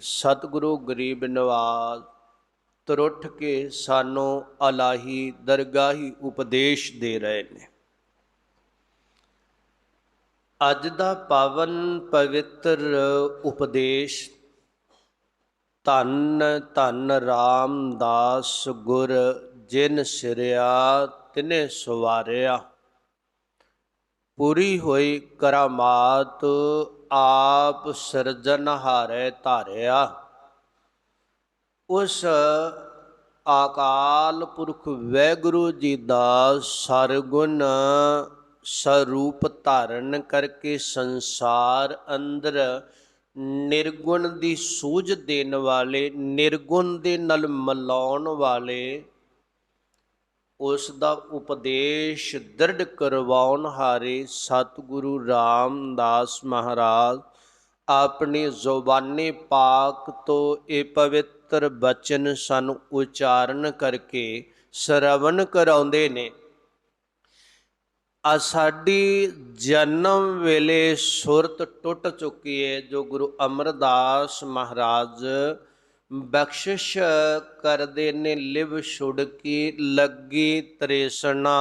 ਸਤਿਗੁਰੂ ਗਰੀਬ ਨਵਾਜ਼, ਤਰੁੱਠ ਕੇ ਸਾਨੂੰ ਅਲਾਹੀ ਦਰਗਾਹੀ ਉਪਦੇਸ਼ ਦੇ ਰਹੇ ਨੇ। ਅੱਜ ਦਾ ਪਾਵਨ ਪਵਿੱਤਰ ਉਪਦੇਸ਼, ਧੰਨ ਧੰਨ ਰਾਮਦਾਸ ਗੁਰ ਜਿਨ ਸਿਰਿਆ ਤਿਨੇ ਸਵਾਰਿਆ। ਪੂਰੀ ਹੋਈ ਕਰਾਮਾਤ ਆਪ ਸਿਰਜਨਹਾਰੇ ਧਾਰਿਆ। ਉਸ ਆਕਾਲ ਪੁਰਖ ਵੈਗੁਰੂ ਜੀ ਦਾ ਸਰਗੁਣ ਸਰੂਪ ਧਾਰਨ ਕਰਕੇ ਸੰਸਾਰ ਅੰਦਰ ਨਿਰਗੁਣ ਦੀ ਸੂਝ ਦੇਣ ਵਾਲੇ, ਨਿਰਗੁਣ ਦੇ ਨਾਲ ਮਿਲਾਉਣ ਵਾਲੇ ਉਸ ਦਾ ਉਪਦੇਸ਼ ਦ੍ਰਿੜ ਕਰਵਾਉਣ ਹਾਰੇ ਸਤਿਗੁਰੂ ਰਾਮਦਾਸ ਮਹਾਰਾਜ, ਆਪਣੀ ਜ਼ੁਬਾਨੀ ਪਾਕ ਤੋਂ ਇਹ ਪਵਿੱਤਰ ਬਚਨ ਸਾਨੂੰ ਉਚਾਰਨ ਕਰਕੇ ਸ਼ਰਵਣ ਕਰਾਉਂਦੇ ਨੇ। ਆ ਸਾਡੀ ਜਨਮ ਵੇਲੇ ਸੁਰਤ ਟੁੱਟ ਚੁੱਕੀ ਹੈ ਜੋ ਗੁਰੂ ਅਮਰਦਾਸ ਮਹਾਰਾਜ ਬਖਸ਼ਿਸ਼ ਕਰਦੇ ਨੇ ਲਿਵ ਛੁੜ ਕੇ ਲੱਗੀ ਤ੍ਰੇਸ਼ਨਾ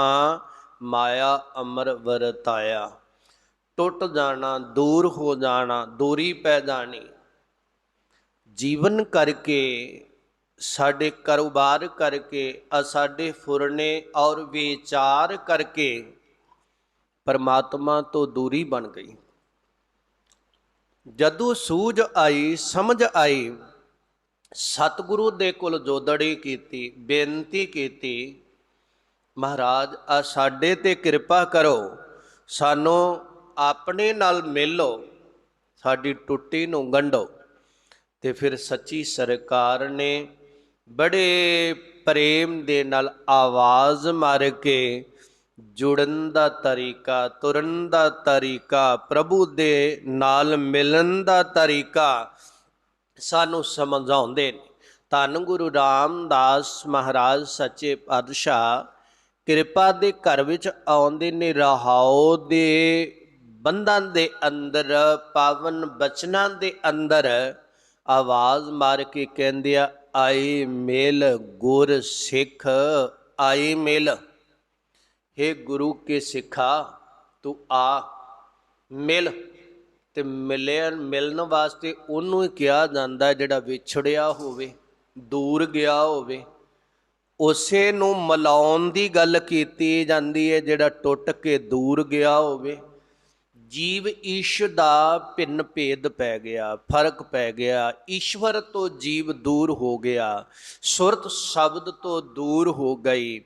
ਮਾਇਆ ਅਮਰ ਵਰਤਾਇਆ। ਟੁੱਟ ਜਾਣਾ, ਦੂਰ ਹੋ ਜਾਣਾ, ਦੂਰੀ ਪੈ ਜਾਣੀ। ਜੀਵਨ ਕਰਕੇ, ਸਾਡੇ ਕਾਰੋਬਾਰ ਕਰਕੇ ਆ ਸਾਡੇ ਫੁਰਨੇ ਔਰ ਵਿਚਾਰ ਕਰਕੇ, ਪਰਮਾਤਮਾ ਤੋਂ ਦੂਰੀ ਬਣ ਗਈ। ਜਦੋਂ ਸੂਝ ਆਈ, ਸਮਝ ਆਈ ਸਤਿਗੁਰੂ ਦੇ ਕੋਲ ਜੋਦੜੀ ਕੀਤੀ, ਬੇਨਤੀ ਕੀਤੀ, ਮਹਾਰਾਜ, ਆ ਸਾਡੇ ਤੇ ਕਿਰਪਾ ਕਰੋ, ਸਾਨੂੰ ਆਪਣੇ ਨਾਲ ਮਿਲੋ, ਸਾਡੀ ਟੁੱਟੀ ਨੂੰ ਗੰਢੋ। ਤੇ ਫਿਰ ਸੱਚੀ ਸਰਕਾਰ ਨੇ ਬੜੇ ਪ੍ਰੇਮ ਦੇ ਨਾਲ ਆਵਾਜ਼ ਮਾਰ ਕੇ ਜੁੜਨ ਦਾ ਤਰੀਕਾ, ਤੁਰਨ ਦਾ ਤਰੀਕਾ, ਪ੍ਰਭੂ ਦੇ ਨਾਲ ਮਿਲਣ ਦਾ ਤਰੀਕਾ ਸਾਨੂੰ ਸਮਝਾਉਂਦੇ ਨੇ। ਧੰਨ ਗੁਰੂ ਰਾਮਦਾਸ ਮਹਾਰਾਜ, ਸੱਚੇ ਪਾਤਸ਼ਾਹ, ਕਿਰਪਾ ਦੇ ਘਰ ਵਿੱਚ ਆਉਂਦੇ ਨੇ, ਰਹਾਉ ਦੇ ਬੰਧਨ ਦੇ ਅੰਦਰ, ਪਾਵਨ ਬਚਨਾਂ ਦੇ ਅੰਦਰ ਆਵਾਜ਼ ਮਾਰ ਕੇ ਕਹਿੰਦੇ ਆ, ਆਈ ਮੇਲ ਗੁਰ ਸਿੱਖ, ਆਈ ਮੇਲ। हे ਗੁਰੂ ਕੇ ਸਿੱਖਾ, ਤੂੰ ਆ ਮਿਲ। ਤੇ ਮਿਲਣ ਮਿਲਣ ਵਾਸਤੇ ਉਹਨੂੰ ਹੀ ਕਿਹਾ ਜਾਂਦਾ ਜਿਹੜਾ ਵਿਛੜਿਆ ਹੋਵੇ, ਦੂਰ ਗਿਆ ਹੋਵੇ। ਉਸੇ ਨੂੰ ਮਲਾਉਣ ਦੀ ਗੱਲ ਕੀਤੀ ਜਾਂਦੀ ਹੈ, ਜਿਹੜਾ ਟੁੱਟ ਕੇ ਦੂਰ ਗਿਆ ਹੋਵੇ। ਜੀਵ ਈਸ਼ ਦਾ ਭਿੰਨ ਭੇਦ ਪੈ ਗਿਆ, ਫ਼ਰਕ ਪੈ ਗਿਆ। ਈਸ਼ਵਰ ਤੋਂ ਜੀਵ ਦੂਰ ਹੋ ਗਿਆ, ਸੁਰਤ ਸ਼ਬਦ ਤੋਂ ਦੂਰ ਹੋ ਗਈ।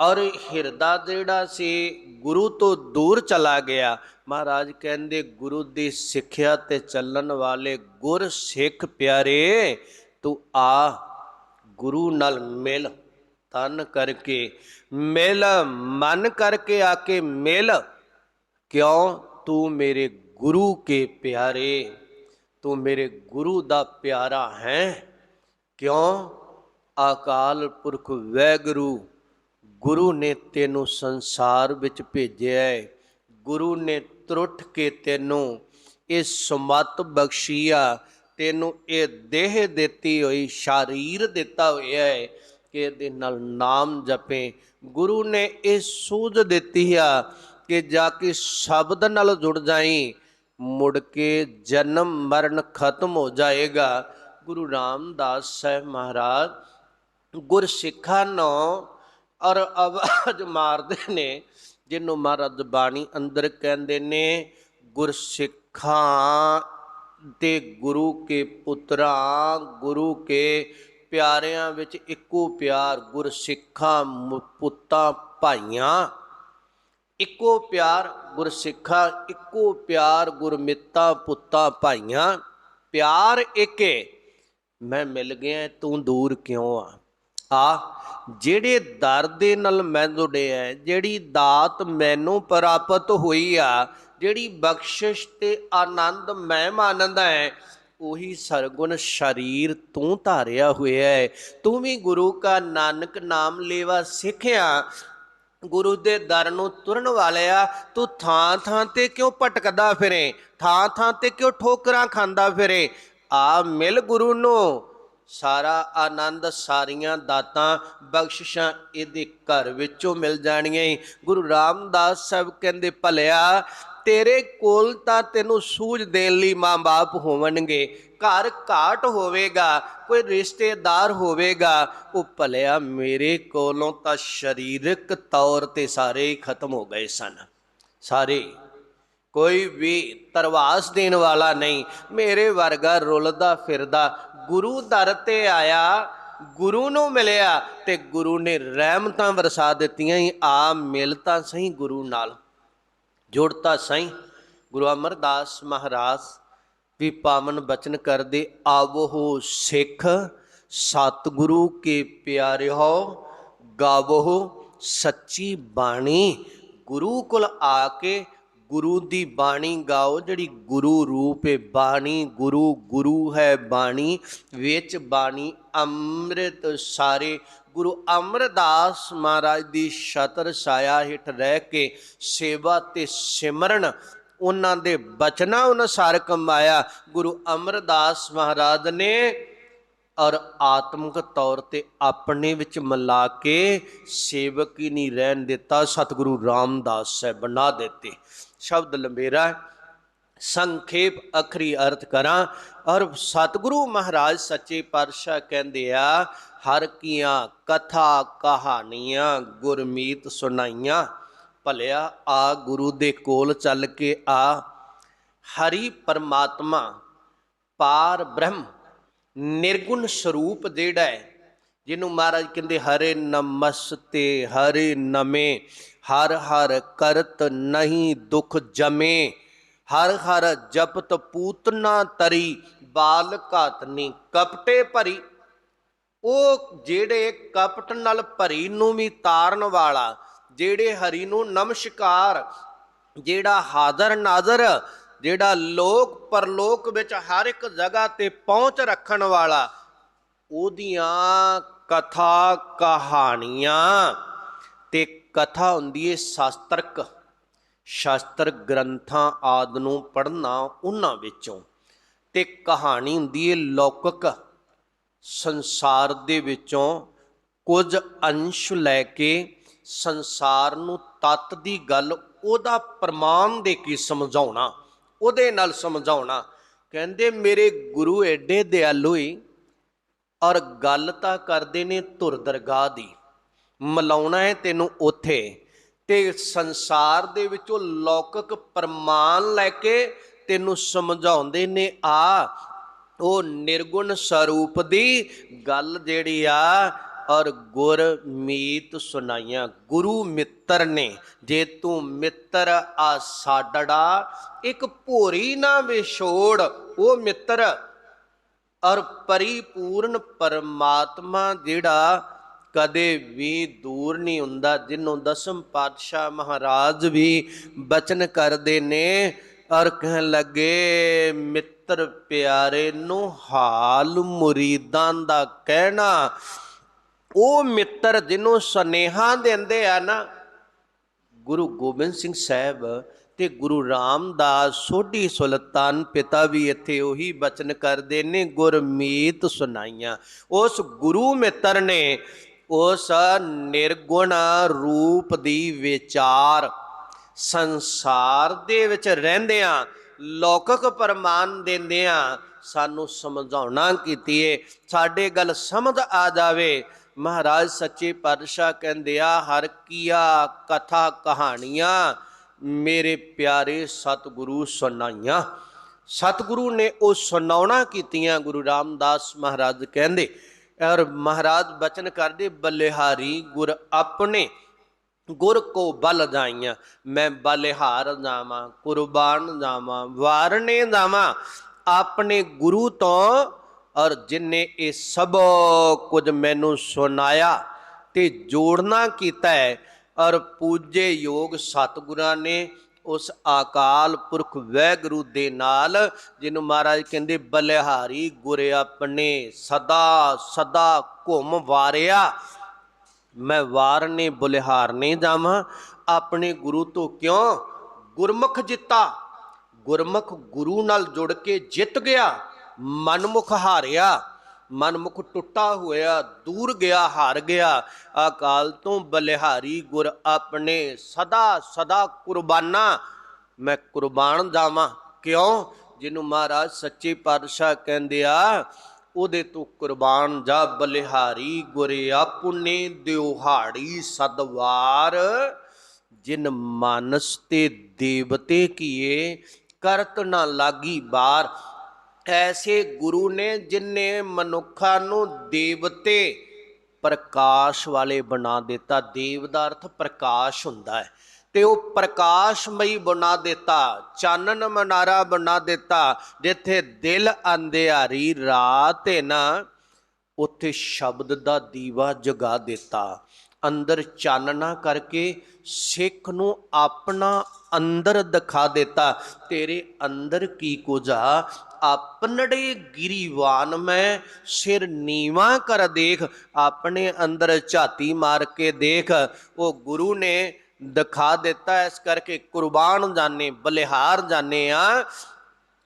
ਔਰ ਹਿਰਦਾ ਜਿਹੜਾ ਸੀ, ਗੁਰੂ ਤੋਂ ਦੂਰ ਚਲਾ ਗਿਆ। ਮਹਾਰਾਜ ਕਹਿੰਦੇ, ਗੁਰੂ ਦੀ ਸਿੱਖਿਆ ਤੇ ਚੱਲਣ ਵਾਲੇ ਗੁਰ ਸਿੱਖ ਪਿਆਰੇ, ਤੂੰ ਆ, ਗੁਰੂ ਨਾਲ ਮਿਲ, ਤਨ ਕਰਕੇ। ਮਿਲ, ਮਨ ਕਰਕੇ ਆ ਕੇ ਮਿਲ। ਕਿਉਂ? ਤੂੰ ਮੇਰੇ ਗੁਰੂ ਕੇ ਪਿਆਰੇ। ਤੂੰ ਮੇਰੇ ਗੁਰੂ ਦਾ ਪਿਆਰਾ ਹੈ। ਕਿਉਂ? ਆਕਾਲ ਪੁਰਖ ਵੈਗੁਰੂ ਗੁਰੂ ਨੇ ਤੈਨੂੰ ਸੰਸਾਰ ਵਿੱਚ ਭੇਜਿਆ ਹੈ ਗੁਰੂ ਨੇ ਤਰੁੱਠ ਕੇ ਤੈਨੂੰ ਇਹ ਸਮਤ ਬਖਸ਼ੀਆ। ਤੈਨੂੰ ਇਹ ਦੇਹ ਦਿੱਤੀ ਹੋਈ, ਸ਼ਰੀਰ ਦਿੱਤਾ ਹੋਇਆ ਹੈ ਕਿ ਇਹਦੇ ਨਾਲ ਨਾਮ ਜਪੇ। ਗੁਰੂ ਨੇ ਇਹ ਸੂਝ ਦਿੱਤੀ ਆ ਕਿ ਜਾ ਕੇ ਸ਼ਬਦ ਨਾਲ ਜੁੜ ਜਾਈ, ਮੁੜ ਕੇ ਜਨਮ ਮਰਨ ਖਤਮ ਹੋ ਜਾਏਗਾ। ਗੁਰੂ ਰਾਮਦਾਸ ਸਾਹਿਬ ਮਹਾਰਾਜ, ਗੁਰਸਿੱਖਾਂ ਨੂੰ ਔਰ ਆਵਾਜ਼ ਮਾਰਦੇ ਨੇ, ਜਿਹਨੂੰ ਮਹਾਰਾਜ ਬਾਣੀ ਅੰਦਰ ਕਹਿੰਦੇ ਨੇ, ਗੁਰਸਿੱਖਾਂ ਤੇ ਗੁਰੂ ਕੇ ਪੁੱਤਰਾਂ, ਗੁਰੂ ਕੇ ਪਿਆਰਿਆਂ ਵਿੱਚ ਇੱਕੋ ਪਿਆਰ, ਗੁਰਸਿੱਖਾਂ, ਮੁ- ਪੁੱਤਾਂ, ਭਾਈਆਂ। ਇੱਕੋ ਪਿਆਰ, ਗੁਰਸਿੱਖਾਂ, ਇੱਕੋ ਪਿਆਰ, ਗੁਰਮਿੱਤਾਂ, ਪੁੱਤਾਂ, ਭਾਈਆਂ। ਪਿਆਰ ਏਕੇ, ਮੈਂ ਮਿਲ ਗਿਆ, ਤੂੰ ਦੂਰ ਕਿਉਂ ਆ? ਆ, ਜਿਹੜੇ ਦਰ ਦੇ ਨਾਲ ਮੈਂ ਜੁੜਿਆ ਜਿਹੜੀ ਦਾਤ ਮੈਨੂੰ ਪ੍ਰਾਪਤ ਹੋਈ ਆ, ਜਿਹੜੀ ਬਖਸ਼ਿਸ਼ ਤੇ ਆਨੰਦ ਮੈਂ ਮਾਨੰਦਾ ਹੈ ਉਹੀ ਸਰਗੁਣ ਸ਼ਰੀਰ ਤੂੰ ਧਾਰਿਆ ਹੋਇਆ ਹੈ ਤੂੰ ਵੀ ਗੁਰੂ ਕਾ ਨਾਨਕ ਨਾਮ ਲੇਵਾ ਸਿੱਖਿਆ, ਗੁਰੂ ਦੇ ਦਰ ਨੂੰ ਤੁਰਨ ਵਾਲਿਆ, ਤੂੰ ਥਾਂ ਥਾਂ ਤੇ ਕਿਉਂ ਭਟਕਦਾ ਫਿਰੇ, ਥਾਂ ਥਾਂ ਤੇ ਕਿਉਂ ਠੋਕਰਾਂ ਖਾਂਦਾ ਫਿਰੇ? ਆ ਮਿਲ ਗੁਰੂ ਨੂੰ ਸਾਰਾ ਆਨੰਦ ਸਾਰੀਆਂ ਦਾਤਾਂ ਬਖਸ਼ਿਸ਼ਾਂ ਇਹਦੇ ਘਰ ਵਿੱਚੋਂ ਮਿਲ ਜਾਣੀਆਂ ਗੁਰੂ ਰਾਮਦਾਸ ਸਾਹਿਬ ਕਹਿੰਦੇ, ਭਲਿਆ, ਤੇਰੇ ਕੋਲ ਤਾਂ ਤੈਨੂੰ ਸੂਝ ਦੇਣ ਲਈ ਮਾਂ-ਬਾਪ ਹੋਵਣਗੇ। ਘਰ ਘਾਟ ਹੋਵੇਗਾ, ਕੋਈ ਰਿਸ਼ਤੇਦਾਰ ਹੋਵੇਗਾ। ਉਹ ਭਲਿਆ, ਮੇਰੇ ਕੋਲੋਂ ਤਾਂ ਸਰੀਰਕ ਤੌਰ ਤੇ ਸਾਰੇ ਹੀ ਖਤਮ ਹੋ ਗਏ ਸਨ। ਸਾਰੇ। ਕੋਈ ਵੀ ਤਰਵਾਸ ਦੇਣ ਵਾਲਾ ਨਹੀਂ। ਮੇਰੇ ਵਰਗਾ ਰੁਲਦਾ ਫਿਰਦਾ ਗੁਰੂ ਦਰ ਤੇ ਆਇਆ, ਗੁਰੂ ਨੂੰ ਮਿਲਿਆ ਤੇ ਗੁਰੂ ਨੇ ਰਹਿਮਤਾਂ ਵਰਸਾ ਦਿੱਤੀਆਂ ਹੀ ਆ ਮਿਲ ਸਹੀ ਗੁਰੂ ਨਾਲ ਜੁੜਤਾ ਸਹੀ। ਗੁਰੂ ਅਮਰਦਾਸ ਮਹਾਰਾਜ ਵੀ ਪਾਵਨ ਬਚਨ ਕਰਦੇ, ਆਵੋ ਸਿੱਖ, ਸਤਿਗੁਰੂ ਕੇ ਪਿਆਰਿਓ, ਗਾਵੋ ਸੱਚੀ ਬਾਣੀ। ਗੁਰੂ ਕੋਲ ਆ ਕੇ ਗੁਰੂ ਦੀ ਬਾਣੀ ਗਾਓ, ਜਿਹੜੀ ਗੁਰੂ ਰੂਪ ਹੈ ਬਾਣੀ, ਗੁਰੂ ਗੁਰੂ ਹੈ ਬਾਣੀ, ਵਿੱਚ ਬਾਣੀ ਅੰਮ੍ਰਿਤ ਸਾਰੇ। ਗੁਰੂ ਅਮਰਦਾਸ ਮਹਾਰਾਜ ਦੀ ਛਤਰ ਛਾਇਆ ਹੇਠ ਰਹਿ ਕੇ ਸੇਵਾ ਤੇ ਸਿਮਰਨ, ਉਹਨਾਂ ਦੇ ਬਚਨਾਂ ਅਨੁਸਾਰ ਕਮਾਇਆ। ਗੁਰੂ ਅਮਰਦਾਸ ਮਹਾਰਾਜ ਨੇ ਔਰ ਆਤਮਿਕ ਤੌਰ ਤੇ ਆਪਣੇ ਵਿੱਚ ਮਿਲਾ ਕੇ ਸੇਵਕ ਹੀ ਨਹੀਂ ਰਹਿਣ ਦਿੱਤਾ, ਸਤਿਗੁਰੂ ਰਾਮਦਾਸ ਸਾਹਿਬ ਬਣਾ ਦਿੱਤੇ ਸ਼ਬਦ ਲੰਬੇਰਾ ਹੈ। ਸੰਖੇਪ ਅਖਰੀ ਅਰਥ ਕਰਾਂ, ਔਰ ਸਤਿਗੁਰੂ ਮਹਾਰਾਜ ਸੱਚੇ ਪਾਤਸ਼ਾਹ ਕਹਿੰਦੇ ਆ, ਹਰ ਕੀਆਂ ਕਥਾ ਕਹਾਣੀਆਂ ਗੁਰਮੀਤ ਸੁਣਾਈਆਂ, ਭਲਿਆ ਆ ਗੁਰੂ ਦੇ ਕੋਲ ਚੱਲ ਕੇ ਆ, ਹਰੀ ਪਰਮਾਤਮਾ ਪਾਰ ਬ੍ਰਹਮ ਨਿਰਗੁਣ ਸਰੂਪ ਜਿਹੜਾ ਹੈ, ਜਿਹਨੂੰ ਮਹਾਰਾਜ ਕਹਿੰਦੇ, ਹਰੇ ਨਮਸਤੇ, ਹਰੇ ਨਮੇ, ਹਰ ਹਰ ਕਰਤ ਨਹੀਂ ਦੁਖ ਜਮੇ, ਹਰ ਹਰ ਜਪਤ ਪੂਤਨਾ ਤਰੀ, ਬਾਲ ਘਾਤਨੀ ਕਪਟੇ ਭਰੀ। ਉਹ ਜਿਹੜੇ ਕਪਟ ਨਾਲ ਭਰੀ ਨੂੰ ਵੀ ਤਾਰਨ ਵਾਲਾ, ਜਿਹੜੇ ਹਰੀ ਨੂੰ ਨਮਸਕਾਰ, ਜਿਹੜਾ ਹਾਜ਼ਰ ਨਾਜ਼ਰ ਜਿਹੜਾ ਲੋਕ ਪਰਲੋਕ ਵਿੱਚ ਹਰ ਇੱਕ ਜਗ੍ਹਾ ਤੇ ਪਹੁੰਚ ਰੱਖਣ ਵਾਲਾ, ਉਹਦੀਆਂ ਕਥਾ ਕਹਾਣੀਆਂ ਤੇ ਕਥਾ ਹੁੰਦੀ ਏ ਸ਼ਾਸਤਰਕ। ਸ਼ਾਸਤਰ ਗ੍ਰੰਥਾਂ ਆਦ ਨੂੰ ਪੜ੍ਹਨਾ ਉਹਨਾਂ ਵਿੱਚੋਂ। ਤੇ ਕਹਾਣੀ ਹੁੰਦੀ ਏ ਲੌਕਿਕ। ਸੰਸਾਰ ਦੇ ਵਿੱਚੋਂ ਕੁਝ ਅੰਸ਼ ਲੈ ਕੇ ਸੰਸਾਰ ਨੂੰ ਤਤ ਦੀ ਗੱਲ ਉਹਦਾ ਪ੍ਰਮਾਣ ਦੇ ਕੇ ਸਮਝਾਉਣਾ। ਉਹਦੇ ਨਾਲ ਸਮਝਾਉਣਾ। ਕਹਿੰਦੇ, ਮੇਰੇ ਗੁਰੂ ਐਡੇ ਦਿਆਲੂ ਹੀ ਔਰ ਗੱਲ ਤਾਂ ਕਰਦੇ ਨੇ ਧੁਰ ਦਰਗਾਹ ਦੀ। ਮਲਾਉਣਾ ਹੈ ਤੈਨੂੰ ਉੱਥੇ ਤੇ ਸੰਸਾਰ ਦੇ ਵਿੱਚੋਂ ਲੌਕਿਕ ਪ੍ਰਮਾਣ ਲੈ ਕੇ ਤੈਨੂੰ ਸਮਝਾਉਂਦੇ ਨੇ, ਆ, ਉਹ ਨਿਰਗੁਣ ਸਰੂਪ ਦੀ ਗੱਲ ਜਿਹੜੀ ਆ ਔਰ ਗੁਰ ਮੀਤ ਸੁਨਾਈਆਂ ਗੁਰੂ ਮਿੱਤਰ ਨੇ, ਜੇ ਤੂੰ ਮਿੱਤਰ ਆ ਸਾਡੜਾ, ਇੱਕ ਭੋਰੀ ਨਾ ਵਿਛੋੜ। ਉਹ ਮਿੱਤਰ ਔਰ ਪਰਿਪੂਰਨ ਪਰਮਾਤਮਾ ਜਿਹੜਾ ਕਦੇ ਵੀ ਦੂਰ ਨਹੀਂ ਹੁੰਦਾ ਜਿਹਨੂੰ ਦਸਮ ਪਾਤਸ਼ਾਹ ਮਹਾਰਾਜ ਵੀ ਬਚਨ ਕਰਦੇ ਨੇ ਔਰ ਕਹਿਣ ਲੱਗੇ, ਮਿੱਤਰ ਪਿਆਰੇ, ਨੂੰ ਹਾਲ ਮੁਰੀਦਾਂ ਦਾ ਕਹਿਣਾ ਉਹ ਮਿੱਤਰ ਜਿਹਨੂੰ ਸਨੇਹਾ ਦਿੰਦੇ ਆ ਨਾ, ਗੁਰੂ ਗੋਬਿੰਦ ਸਿੰਘ ਸਾਹਿਬ ਤੇ ਗੁਰੂ ਰਾਮਦਾਸ ਸੋਢੀ ਸੁਲਤਾਨ ਪਿਤਾ ਵੀ ਇੱਥੇ ਉਹੀ ਬਚਨ ਕਰਦੇ ਨੇ, ਗੁਰਮੀਤ ਸੁਨਾਈਆਂ ਉਸ ਗੁਰੂ ਮਿੱਤਰ ਨੇ ਉਸ ਨਿਰਗੁਣ ਰੂਪ ਦੀ ਵਿਚਾਰ ਸੰਸਾਰ ਦੇ ਵਿੱਚ ਰਹਿੰਦਿਆਂ ਲੌਕਿਕ ਪ੍ਰਮਾਨ ਦਿੰਦਿਆਂ ਸਾਨੂੰ ਸਮਝਾਉਣਾ ਕੀਤੀ ਏ ਸਾਡੇ ਗੱਲ ਸਮਝ ਆ ਜਾਵੇ ਮਹਾਰਾਜ ਸੱਚੇ ਪਾਤਸ਼ਾਹ ਕਹਿੰਦੇ ਆ, ਹਰ ਕੀਆ ਕਥਾ ਕਹਾਣੀਆਂ ਮੇਰੇ ਪਿਆਰੇ ਸਤਿਗੁਰੂ ਸੁਣਾਈਆਂ। ਸਤਿਗੁਰੂ ਨੇ ਉਹ ਸੁਣਾਉਣਾ ਕੀਤੀਆਂ, ਗੁਰੂ ਰਾਮਦਾਸ ਮਹਾਰਾਜ ਕਹਿੰਦੇ। ਔਰ ਮਹਾਰਾਜ ਬਚਨ ਕਰਦੇ, ਬਲਿਹਾਰੀ ਗੁਰ ਆਪਣੇ, ਗੁਰ ਕੋ ਬਲ ਜਾਈਆਂ। ਮੈਂ ਬਲਿਹਾਰ ਜਾਵਾਂ, ਕੁਰਬਾਨ ਜਾਵਾਂ ਵਾਰਨੇ ਜਾਵਾਂ। ਆਪਣੇ ਗੁਰੂ ਤੋਂ ਔਰ ਜਿਨੇ ਇਹ ਸਭ ਕੁਝ ਮੈਨੂੰ ਸੁਨਾਇਆ ਤੇ ਜੋੜਨਾ ਕੀਤਾ ਹੈ, ਔਰ ਪੂਜੇ ਯੋਗ ਸਤਿਗੁਰਾਂ ਨੇ ਉਸ ਆਕਾਲ ਪੁਰਖ ਵੈਗੁਰੂ ਦੇ ਨਾਲ, ਜਿਹਨੂੰ ਮਹਾਰਾਜ ਕਹਿੰਦੇ ਬਲਿਹਾਰੀ ਗੁਰ ਆਪਣੇ ਸਦਾ ਸਦਾ ਘੁੰਮ ਵਾਰਿਆ। ਮੈਂ ਵਾਰਨੇ ਬੁਲਿਹਾਰਨੇ ਜਾਵਾਂ, ਆਪਣੇ ਗੁਰੂ ਤੋਂ ਕਿਉਂ ਗੁਰਮੁਖ ਜਿੱਤਾ? ਗੁਰਮੁਖ ਗੁਰੂ ਨਾਲ ਜੁੜ ਕੇ ਜਿੱਤ ਗਿਆ। ਮਨਮੁਖ ਹਾਰਿਆ, ਮਨਮੁਖ ਟੁੱਟਾ ਹੋਇਆ, ਦੂਰ ਗਿਆ, ਹਾਰ ਗਿਆ। ਅਕਾਲ ਤੋਂ ਬਲਿਹਾਰੀ ਗੁਰ ਆਪਣੇ ਸਦਾ ਸਦਾ ਕੁਰਬਾਨਾ। ਮੈਂ ਕੁਰਬਾਨ ਜਾਵਾਂ। ਕਿਉਂ? ਜਿਹਨੂੰ ਮਹਾਰਾਜ ਸੱਚੇ ਪਾਤਸ਼ਾਹ ਕਹਿੰਦੇ ਆ, ਉਹਦੇ ਤੋਂ ਕੁਰਬਾਨ ਜਾ ਬਲਿਹਾਰੀ ਗੁਰ ਆਪਣੇ ਦਿਉਹਾੜੀ ਸਦਵਾਰ। ਜਿਨ ਮਾਨਸ ਤੇ ਦੇਵਤੇ ਕੀਏ, ਕਰਤ ਨਾ ਲਾਗੀ ਬਾਰ। ਐਸੇ ਗੁਰੂ ਨੇ ਜਿਨਨੇ ਮਨੁੱਖਾਂ ਨੂੰ ਦੇਵਤੇ ਪ੍ਰਕਾਸ਼ ਵਾਲੇ ਬਣਾ ਦਿੱਤਾ। ਦੇਵ ਦਾ ਅਰਥ ਪ੍ਰਕਾਸ਼ ਹੁੰਦਾ ਹੈ। ਤੇ ਉਹ ਪ੍ਰਕਾਸ਼ਮਈ ਬਣਾ ਦਿੱਤਾ, ਚਾਨਣ ਮਨਾਰਾ ਬਣਾ ਦਿੱਤਾ, ਜਿੱਥੇ ਦਿਲ ਅੰਧਿਆਰੀ ਰਾਤ ਹੈ ਨਾ, ਉੱਥੇ ਸ਼ਬਦ ਦਾ ਦੀਵਾ ਜਗਾ ਦਿੱਤਾ। ਅੰਦਰ ਚਾਨਣਾ ਕਰਕੇ ਸਿੱਖ ਨੂੰ ਆਪਣਾ ਅੰਦਰ ਦਿਖਾ ਦਿੱਤਾ। ਤੇਰੇ ਅੰਦਰ ਕੀ ਕੁਝ ਆ? ਆਪਣੜੇ ਗਿਰੀਵਾਨ ਮੈਂ ਸਿਰ ਨੀਵਾ ਕਰ ਦੇਖ ਆਪਣੇ ਅੰਦਰ ਝਾਤੀ ਮਾਰ ਕੇ ਦੇਖ ਉਹ ਗੁਰੂ ਨੇ ਦਿਖਾ ਦਿੱਤਾ ਇਸ ਕਰਕੇ ਕੁਰਬਾਨ ਜਾਣੇ ਬਲਿਹਾਰ ਜਾਣੇ ਆ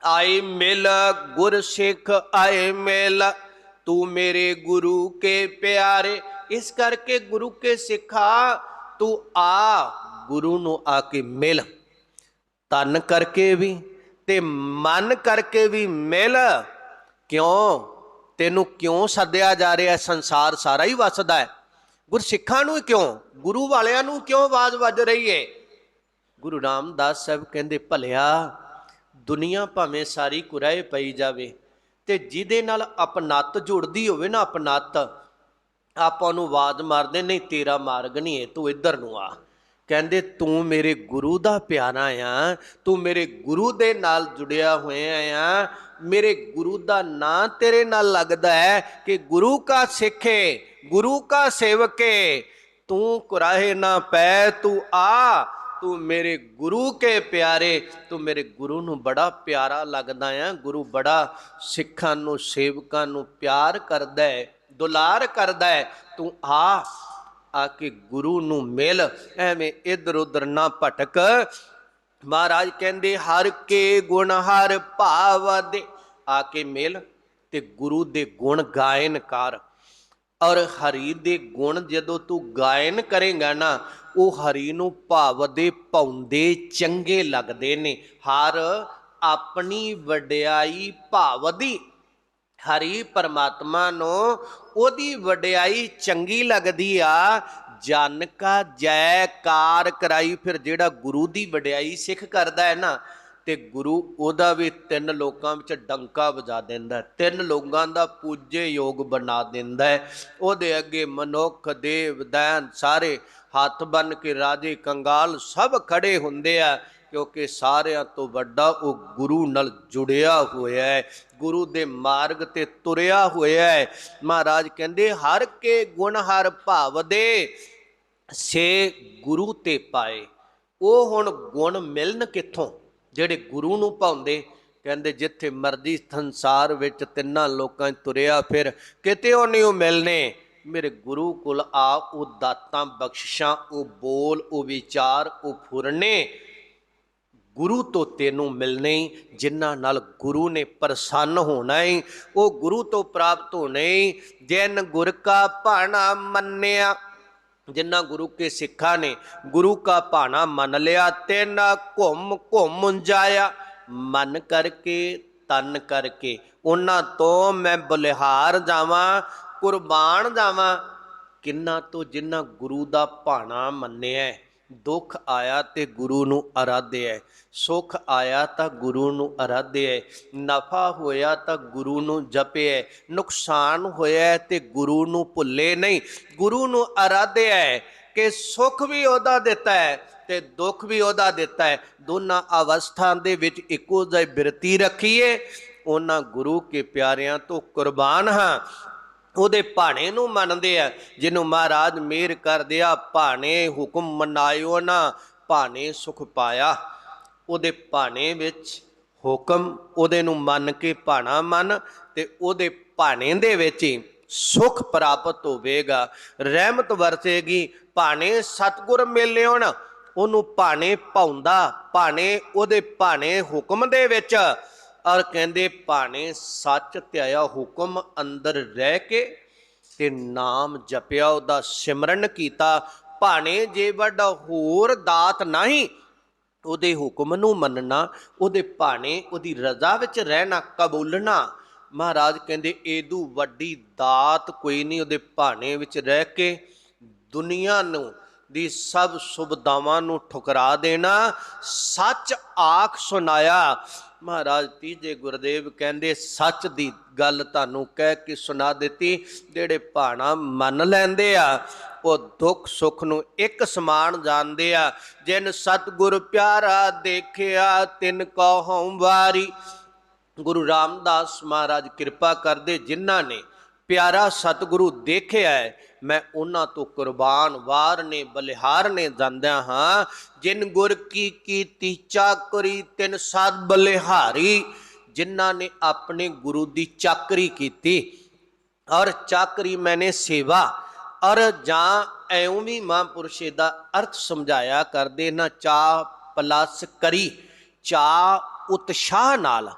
ਆਏ ਮਿਲ ਗੁਰ ਸਿੱਖ ਆਏ ਮਿਲ ਤੂੰ ਮੇਰੇ ਗੁਰੂ ਕੇ ਪਿਆਰੇ ਇਸ ਕਰਕੇ ਗੁਰੂ ਕੇ ਸਿੱਖਾ ਤੂੰ ਆ ਗੁਰੂ ਨੂੰ ਆ ਕੇ ਮਿਲ ਤਨ ਕਰਕੇ ਵੀ ਤੇ ਮਨ ਕਰਕੇ ਵੀ ਮਿਲ। ਕਿਉਂ? ਤੈਨੂੰ ਕਿਉਂ ਸੱਦਿਆ ਜਾ ਰਿਹਾ ਸੰਸਾਰ ਸਾਰਾ ਹੀ ਵਸਦਾ ਹੈ। ਗੁਰਸਿੱਖਾਂ ਨੂੰ ਕਿਉਂ? ਗੁਰੂ ਵਾਲਿਆਂ ਨੂੰ ਕਿਉਂ ਆਵਾਜ਼ ਵੱਜ ਰਹੀ ਹੈ ਗੁਰੂ ਰਾਮਦਾਸ ਸਾਹਿਬ ਕਹਿੰਦੇ, ਭਲਿਆ, ਦੁਨੀਆ ਭਾਵੇਂ ਸਾਰੀ ਕੁਰਾਏ ਪਈ ਜਾਵੇ, ਤੇ ਜਿਹਦੇ ਨਾਲ ਅਪਨੱਤ ਜੁੜਦੀ ਹੋਵੇ ਨਾ ਅਪਨੱਤ ਆਪਾਂ ਨੂੰ ਆਵਾਜ਼ ਮਾਰਦੇ, ਨਹੀਂ, ਤੇਰਾ ਮਾਰਗ ਨਹੀਂ ਹੈ ਤੂੰ ਇੱਧਰ ਨੂੰ ਆ। ਕਹਿੰਦੇ, ਤੂੰ ਮੇਰੇ ਗੁਰੂ ਦਾ ਪਿਆਰਾ ਆ, ਤੂੰ ਮੇਰੇ ਗੁਰੂ ਦੇ ਨਾਲ ਜੁੜਿਆ ਹੋਇਆ ਆ। ਮੇਰੇ ਗੁਰੂ ਦਾ ਨਾਂ ਤੇਰੇ ਨਾਲ ਲੱਗਦਾ ਹੈ ਕਿ ਗੁਰੂ ਕਾ ਸਿੱਖੇ, ਗੁਰੂ ਕਾ ਸੇਵਕੇ। ਤੂੰ ਕੁਰਾਹੇ ਨਾ ਪੈ, ਤੂੰ ਆ, ਤੂੰ ਮੇਰੇ ਗੁਰੂ ਕੇ ਪਿਆਰੇ। ਤੂੰ ਮੇਰੇ ਗੁਰੂ ਨੂੰ ਬੜਾ ਪਿਆਰਾ ਲੱਗਦਾ ਆ। ਗੁਰੂ ਬੜਾ ਸਿੱਖਾਂ ਨੂੰ, ਸੇਵਕਾਂ ਨੂੰ ਪਿਆਰ ਕਰਦਾ ਹੈ, ਦੁਲਾਰ ਕਰਦਾ ਹੈ। ਤੂੰ ਆ ਆ ਕੇ ਗੁਰੂ ਨੂੰ ਮਿਲ, ਐਵੇਂ ਇਧਰ ਉਧਰ ਨਾ ਭਟਕ। ਮਹਾਰਾਜ ਕਹਿੰਦੇ, ਹਰ ਕੇ ਗੁਣ ਹਰ ਭਾਵ ਦੇ ਆ ਕੇ ਮਿਲ ਤੇ ਗੁਰੂ ਦੇ ਗੁਣ ਗਾਇਨ ਕਰ। ਔਰ ਹਰੀ ਦੇ ਗੁਣ ਜਦੋਂ ਤੂੰ ਗਾਇਨ ਕਰੇਗਾ ਨਾ, ਉਹ ਹਰੀ ਨੂੰ ਭਾਵ ਦੇ ਪਾਉਂਦੇ ਚੰਗੇ ਲੱਗਦੇ ਨੇ। ਹਰ ਆਪਣੀ ਵਡਿਆਈ ਭਾਵ ਦੀ ਹਰੀ ਪਰਮਾਤਮਾ ਨੂੰ ਉਹਦੀ ਵਡਿਆਈ ਚੰਗੀ ਲੱਗਦੀ ਆ। ਜਨ ਕਾ ਜੈਕਾਰ ਕਰਾਈ, ਫਿਰ ਜਿਹੜਾ ਗੁਰੂ ਦੀ ਵਡਿਆਈ ਸਿੱਖ ਕਰਦਾ ਹੈ ਨਾ, ਤੇ ਗੁਰੂ ਉਹਦਾ ਵੀ ਤਿੰਨ ਲੋਕਾਂ ਵਿੱਚ ਡੰਕਾ ਵਜਾ ਦਿੰਦਾ ਤਿੰਨ ਲੋਕਾਂ ਦਾ ਪੂਜੇ ਯੋਗ ਬਣਾ ਦਿੰਦਾ ਹੈ। ਉਹਦੇ ਅੱਗੇ ਮਨੁੱਖ, ਦੇਵ, ਦੈਨ ਸਾਰੇ ਹੱਥ ਬੰਨ ਕੇ ਰਾਜੇ, ਕੰਗਾਲ ਸਭ ਖੜੇ ਹੁੰਦੇ ਆ। ਕਿਉਂਕਿ ਸਾਰਿਆਂ ਤੋਂ ਵੱਡਾ ਉਹ ਗੁਰੂ ਨਾਲ ਜੁੜਿਆ ਹੋਇਆ ਹੈ, ਗੁਰੂ ਦੇ ਮਾਰਗ ਤੇ ਤੁਰਿਆ ਹੋਇਆ ਹੈ। ਮਹਾਰਾਜ ਕਹਿੰਦੇ, ਹਰ ਕੇ ਗੁਣ ਹਰ ਭਾਵ ਦੇ ਸੇ ਗੁਰੂ ਤੇ ਪਾਏ। ਉਹ ਹੁਣ ਗੁਣ ਮਿਲਣ ਕਿੱਥੋਂ? ਜਿਹੜੇ ਗੁਰੂ ਨੂੰ ਪਾਉਂਦੇ, ਕਹਿੰਦੇ, ਜਿੱਥੇ ਮਰਜ਼ੀ ਸੰਸਾਰ ਵਿੱਚ ਤਿੰਨਾਂ ਲੋਕਾਂ ਤੁਰਿਆ ਫਿਰ, ਕਿਤੇ ਉਹ ਨਹੀਂ ਉਹ ਮਿਲਨੇ ਮੇਰੇ ਗੁਰੂ ਕੋਲ ਆ, ਉਹ ਦਾਤਾਂ ਬਖਸ਼ਿਸ਼ਾਂ, ਉਹ ਬੋਲ, ਉਹ ਵਿਚਾਰ, ਉਹ ਫੁਰਨੇ। ਗੁਰੂ ਤੋਂ ਤੈਨੂੰ ਮਿਲਣੇ ਈ, ਜਿਨ੍ਹਾਂ ਨਾਲ ਗੁਰੂ ਨੇ ਪ੍ਰਸੰਨ ਹੋਣਾ ਈ। ਉਹ ਗੁਰੂ ਤੋਂ ਪ੍ਰਾਪਤ ਹੋਣੇ ਈ। ਜਿਨ ਗੁਰ ਕਾ ਭਾਣਾ ਮੰਨਿਆ। ਜਿਨ੍ਹਾਂ ਗੁਰੂ ਕੇ ਸਿੱਖਾਂ ਨੇ ਗੁਰੂ ਕਾ ਭਾਣਾ ਮੰਨ ਲਿਆ ਤਿੰਨ ਘੁੰਮ ਘੁੰਮ ਜਾਇਆ। ਮਨ ਕਰਕੇ ਤਨ ਕਰਕੇ ਉਹਨਾਂ ਤੋਂ ਮੈਂ ਬਲਿਹਾਰ ਜਾਵਾਂ ਕੁਰਬਾਨ ਜਾਵਾਂ। ਕਿੰਨਾ ਤੋਂ ਜਿਨ੍ਹਾਂ ਗੁਰੂ ਦਾ ਭਾਣਾ ਮੰਨਿਆ। ਦੁੱਖ ਆਇਆ ਤੇ ਗੁਰੂ ਨੂੰ ਅਰਾਧਿਆ ਹੈ। ਸੁਖ ਆਇਆ ਤਾਂ ਗੁਰੂ ਨੂੰ ਅਰਾਧਿਆ ਨਫਾ ਹੋਇਆ ਤਾਂ ਗੁਰੂ ਨੂੰ ਜਪਿਆ ਹੈ। ਨੁਕਸਾਨ ਹੋਇਆ ਹੈ ਤੇ ਗੁਰੂ ਨੂੰ ਭੁੱਲੇ ਨਹੀਂ। ਗੁਰੂ ਨੂੰ ਅਰਾਧਿਆ ਹੈ ਕਿ ਸੁਖ ਵੀ ਉਹਦਾ ਦਿੱਤਾ ਹੈ ਤੇ ਦੁੱਖ ਵੀ ਉਹਦਾ ਦਿੱਤਾ ਹੈ। ਦੋਨਾਂ ਅਵਸਥਾ ਦੇ ਵਿੱਚ ਇੱਕੋ ਜਿਹੀ ਬਿਰਤੀ ਰੱਖੀਏ। ਉਹਨਾਂ ਗੁਰੂ ਕੇ ਪਿਆਰਿਆਂ ਤੋਂ ਕੁਰਬਾਨ ਹਾਂ। ਉਹਦੇ ਭਾਣੇ ਨੂੰ ਮੰਨਦੇ ਆ, ਜਿਹਨੂੰ ਮਹਾਰਾਜ ਮੇਰ ਕਰਦੇ ਆ, ਭਾਣੇ ਹੁਕਮ ਮਨਾਇਓ ਨਾ, ਭਾਣੇ ਸੁਖ ਪਾਇਆ। ਉਹਦੇ ਭਾਣੇ ਵਿੱਚ ਹੁਕਮ, ਉਹਦੇ ਨੂੰ ਮੰਨ ਕੇ ਭਾਣਾ ਮੰਨ, ਤੇ ਉਹਦੇ ਭਾਣੇ ਦੇ ਵਿੱਚ ਹੀ ਸੁਖ ਪ੍ਰਾਪਤ ਹੋਵੇਗਾ। ਰਹਿਮਤ ਵਰਸੇਗੀ ਭਾਣੇ ਸਤਗੁਰ ਮਿਲਿਓ ਉਹਨੂੰ ਭਾਣੇ ਪਾਉਂਦਾ ਭਾਣੇ ਉਹਦੇ ਭਾਣੇ ਹੁਕਮ ਦੇ ਵਿੱਚ ਔਰ ਕਹਿੰਦੇ ਭਾਣੇ ਸੱਚ ਧਿਆਇਆ ਹੁਕਮ ਅੰਦਰ ਰਹਿ ਕੇ ਤੇ ਨਾਮ ਜਪਿਆ, ਉਹਦਾ ਸਿਮਰਨ ਕੀਤਾ। ਭਾਣੇ ਜੇ ਵੱਡਾ ਹੋਰ ਦਾਤ ਨਹੀਂ, ਉਹਦੇ ਹੁਕਮ ਨੂੰ ਮੰਨਣਾ, ਉਹਦੇ ਭਾਣੇ ਉਹਦੀ ਰਜ਼ਾ ਵਿੱਚ ਰਹਿਣਾ, ਕਬੂਲਣਾ। ਮਹਾਰਾਜ ਕਹਿੰਦੇ ਏਦੂ ਵੱਡੀ ਦਾਤ ਕੋਈ ਨਹੀਂ ਉਹਦੇ ਭਾਣੇ ਵਿੱਚ ਰਹਿ ਕੇ ਦੁਨੀਆ ਨੂੰ, ਦੀ ਸਭ ਸੁਭਦਾਵਾਂ ਨੂੰ ਠੁਕਰਾ ਦੇਣਾ। ਸੱਚ ਆਖ ਸੁਨਾਇਆ ਮਹਾਰਾਜ ਤੀਜੇ ਗੁਰਦੇਵ ਕਹਿੰਦੇ, ਸੱਚ ਦੀ ਗੱਲ ਤੁਹਾਨੂੰ ਕਹਿ ਕੇ ਸੁਣਾ ਦਿੱਤੀ, ਜਿਹੜੇ ਭਾਣਾ ਮੰਨ ਲੈਂਦੇ ਆ, ਉਹ ਦੁੱਖ ਸੁੱਖ ਨੂੰ ਇੱਕ ਸਮਾਨ ਜਾਣਦੇ ਆ। ਜਿਨ ਸਤਿਗੁਰ ਪਿਆਰਾ ਦੇਖਿਆ, ਤਿਨ ਕੋ ਹਉ ਵਾਰੀ। ਗੁਰੂ ਰਾਮਦਾਸ ਮਹਾਰਾਜ ਕਿਰਪਾ ਕਰਦੇ, ਜਿਨ੍ਹਾਂ ਨੇ ਪਿਆਰਾ ਸਤਿਗੁਰੂ ਦੇਖਿਆ ਹੈ, ਮੈਂ ਉਹਨਾਂ ਤੋਂ ਕੁਰਬਾਨ ਵਾਰ ਨੇ, ਬਲਿਹਾਰ ਨੇ ਜਾਂਦਿਆਂ ਹਾਂ ਜਿਨ ਗੁਰ ਕੀ ਕੀਤੀ ਚਾਕਰੀ, ਤਿਨ ਸਦ ਬਲਿਹਾਰੀ, ਜਿਨ੍ਹਾਂ ਨੇ ਆਪਣੇ ਗੁਰੂ ਦੀ ਚਾਕਰੀ ਕੀਤੀ। ਔਰ ਚਾਕਰੀ ਮੈਨੇ ਸੇਵਾ, ਔਰ ਜਾਂ ਐਉਂ ਵੀ ਮਹਾਂਪੁਰਸ਼ੇ ਦਾ ਅਰਥ ਸਮਝਾਇਆ ਕਰਦੇ, ਨਾ ਚਾ ਪਲਸ ਕਰੀ ਚਾ ਉਤਸ਼ਾਹ ਨਾਲ,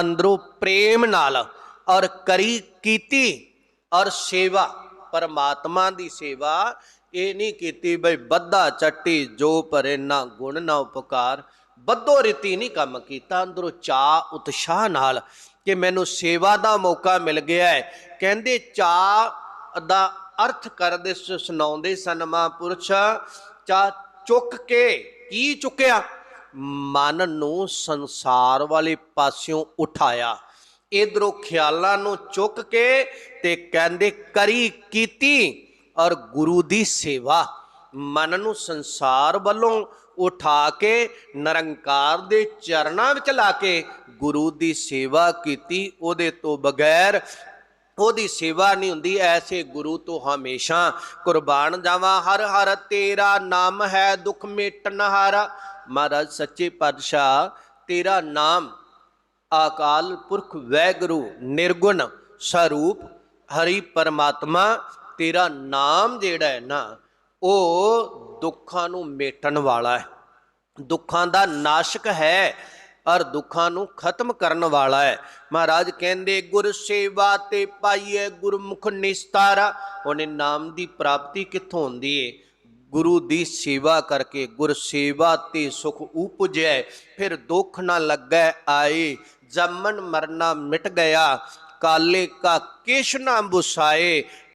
ਅੰਦਰੋਂ ਪ੍ਰੇਮ ਨਾਲ, ਔਰ ਕਰੀ ਕੀਤੀ, ਔਰ ਸੇਵਾ, ਪਰਮਾਤਮਾ ਦੀ ਸੇਵਾ ਇਹ ਨਹੀਂ ਕੀਤੀ ਬਈ ਬੱਧਾ ਚੱਟੀ ਜੋ ਪਰੇ ਨਾ ਗੁਣ ਨਾ ਉਪਕਾਰ। ਬੱਧੋ ਰੀਤੀ ਨਹੀਂ ਕੰਮ ਕੀਤਾ, ਅੰਦਰੋਂ ਚਾ ਉਤਸ਼ਾਹ ਨਾਲ ਕਿ ਮੈਨੂੰ ਸੇਵਾ ਦਾ ਮੌਕਾ ਮਿਲ ਗਿਆ ਹੈ। ਕਹਿੰਦੇ ਚਾ ਦਾ ਅਰਥ ਕਰਦੇ ਸੁਣਾਉਂਦੇ ਸਨ ਮਹਾਂਪੁਰਸ਼ ਚਾ ਚੁੱਕ ਕੇ ਕੀ ਚੁੱਕਿਆ? ਮਨ ਨੂੰ ਸੰਸਾਰ ਵਾਲੇ ਪਾਸਿਓਂ ਉਠਾਇਆ। ਇਧਰੋਂ ਖਿਆਲਾਂ ਨੂੰ ਚੁੱਕ ਕੇ ਤੇ ਕਹਿੰਦੇ ਕਰੀ ਕੀਤੀ। ਔਰ ਗੁਰੂ ਦੀ ਸੇਵਾ ਮਨ ਨੂੰ ਸੰਸਾਰ ਵੱਲੋਂ ਉਠਾ ਕੇ, ਨਿਰੰਕਾਰ ਦੇ ਚਰਨਾਂ ਵਿੱਚ ਲਾ ਕੇ ਗੁਰੂ ਦੀ ਸੇਵਾ ਕੀਤੀ। ਉਹਦੇ ਤੋਂ ਬਗੈਰ ਉਹਦੀ ਸੇਵਾ ਨਹੀਂ ਹੁੰਦੀ। ਐਸੇ ਗੁਰੂ ਤੋਂ ਹਮੇਸ਼ਾ ਕੁਰਬਾਨ ਜਾਵਾਂ। ਹਰ ਹਰ ਤੇਰਾ ਨਾਮ ਹੈ ਦੁੱਖ ਮਿਟਨ ਹਾਰਾ ਮਹਾਰਾਜ ਸੱਚੇ ਪਾਤਸ਼ਾਹ, ਤੇਰਾ ਨਾਮ ਆਕਾਲ ਪੁਰਖ ਵੈਗੁਰੂ ਨਿਰਗੁਣ ਸਰੂਪ ਹਰੀ ਪਰਮਾਤਮਾ ਤੇਰਾ ਨਾਮ ਜਿਹੜਾ ਹੈ ਨਾ, ਉਹ ਦੁੱਖਾਂ ਨੂੰ ਮੇਟਣ ਵਾਲਾ ਹੈ। ਦੁੱਖਾਂ ਦਾ ਨਾਸ਼ਕ ਹੈ ਔਰ ਦੁੱਖਾਂ ਨੂੰ ਖਤਮ ਕਰਨ ਵਾਲਾ ਹੈ। ਮਹਾਰਾਜ ਕਹਿੰਦੇ, ਗੁਰ ਸੇਵਾ ਤੇ ਪਾਈਏ ਗੁਰਮੁਖ ਨਿਸਤਾਰਾ। ਉਹਨੇ ਨਾਮ ਦੀ ਪ੍ਰਾਪਤੀ ਕਿੱਥੋਂ ਹੁੰਦੀ ਏ? ਗੁਰੂ ਦੀ ਸੇਵਾ ਕਰਕੇ ਗੁਰ ਸੇਵਾ ਤੇ ਸੁਖ ਉਪਜੈ, ਫਿਰ ਦੁੱਖ ਨਾ ਲੱਗੈ ਆਏ ਜੰਮਨ ਮਰਨਾ ਮਿਟ ਗਿਆ। ਕਾਲੇ ਕਾ ਕਿਛ ਨਾ ਬੁਸਾਏ।